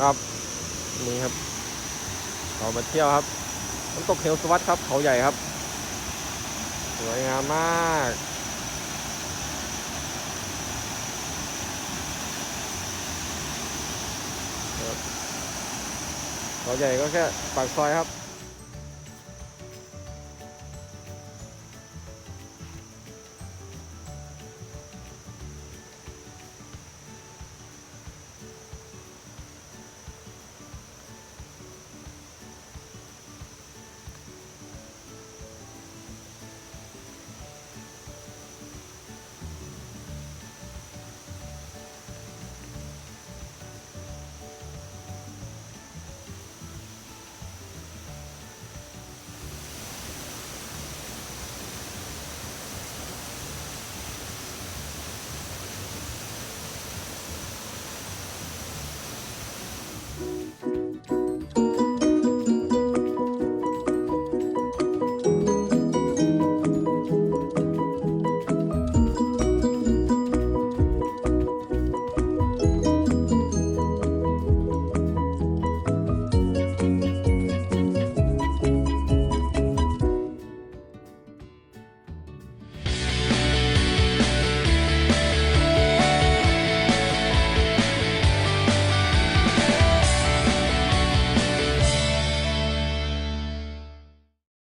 ครับนี่ครับเรามาเที่ยวครับน้ำตกเหวสวัสดิ์ครับเขาใหญ่ครับ สวยงามมากเขาใหญ่ก็แค่ปากซอยครับ